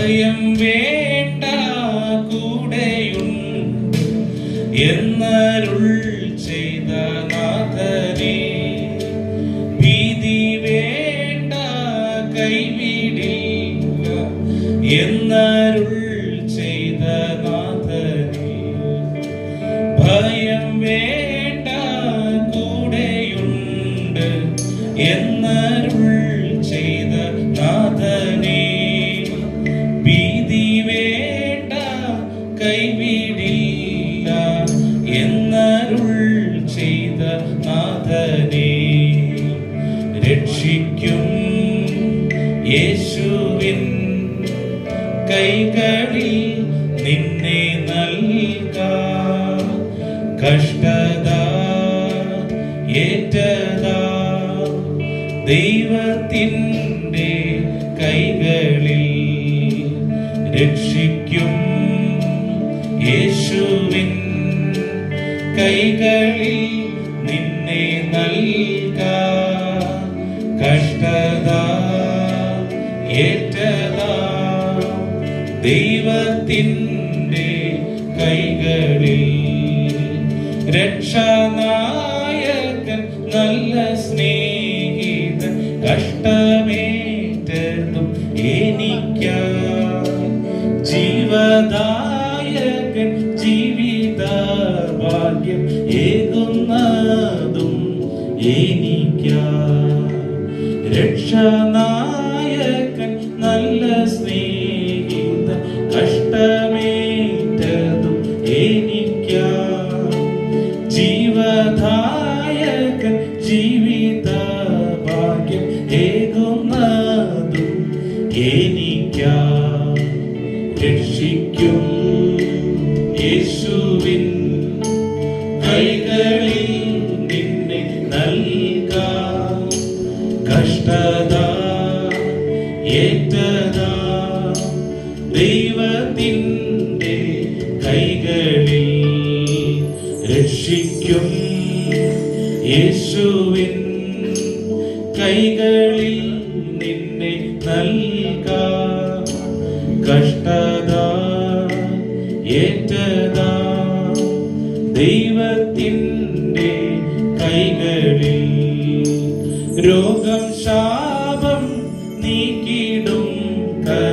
ഭയം വേണ്ട കൂടെയുണ്ട് എന്നരുൾ ചെയ്ത നാഥനെ. ഭീതി വേണ്ട കൈവിടില്ല എന്നരുൾ ചെയ്ത നാഥനെ. ഭയം വേണ്ട കൂടെയുണ്ട് എന്നരുൾ കൈവിടില്ല എന്നരുൾ ചെയ്ത നാഥനെ. രക്ഷിക്കും യേശുവിൻ കൈകളിൽ നിന്നെ നൽകാം. കഷ്ടത ഏറ്റതാ ദൈവത്തിന്റെ കൈകളിൽ രക്ഷിക്കും യേശുവിൻ കൈകളിൽ നിന്നെ നൽകാം. കഷ്ടത ഏറ്റതാ ദൈവത്തിന്റെ കൈകളിൽ രക്ഷാനായകൻ നല്ല സ്നേഹിതൻ കഷ്ടമേറ്റതും എനിക്കായി ജീവദായകൻ ജീവിത ഭാഗ്യം ഏകുന്നതും എനിക്കായി രക്ഷനായകൻ നല്ല സ്നേഹിത കഷ്ടമേറ്റതും എനിക്കായി ജീവദായകൻ ജീവിത ഭാഗ്യം ഏകുന്നതും എനിക്കായി രക്ഷിക്കും യേശുവിൻ കൈകളിൽ നിന്നെ നൽകാം. കഷ്ടത ഏറ്റതാ കൈകളിൽ രക്ഷിക്കും. യേശുവിൻ കൈകളിൽ നിന്നെ നൽകാം. ഏറ്റതാ കൈകളിൽ. രോഗം ശാപം നീട്ടിടും തൻ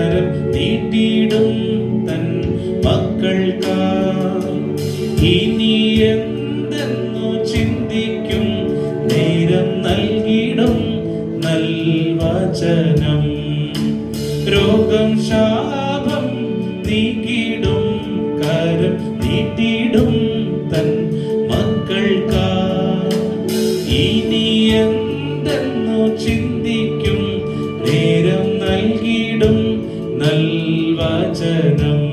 ചിന്തിക്കും നേരം രോഗം ശാപം നീക്കിടും എന്തെന്നു ചിന്തിക്കും. നേരം നൽകിയിടും നൽവചനം.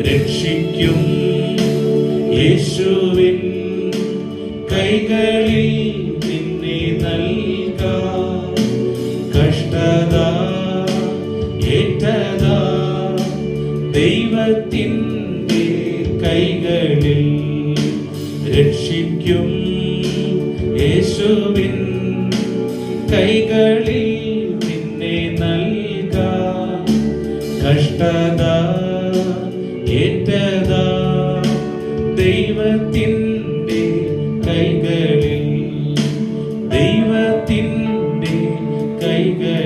രക്ഷിക്കും യേശുവിൻ കൈകളിൽ നിന്നെ നൽകാം. കഷ്ടത ഏറ്റതാ ദൈവത്തിന്റെ കൈകളിൽ രക്ഷിക്കും യേശുവിൻ കൈകളിൽ നിന്നെ നൽകാ. കഷ്ടത ഏറ്റതാ ദൈവത്തിന്റെ കൈകളിൽ. ദൈവത്തിന്റെ കൈകളിൽ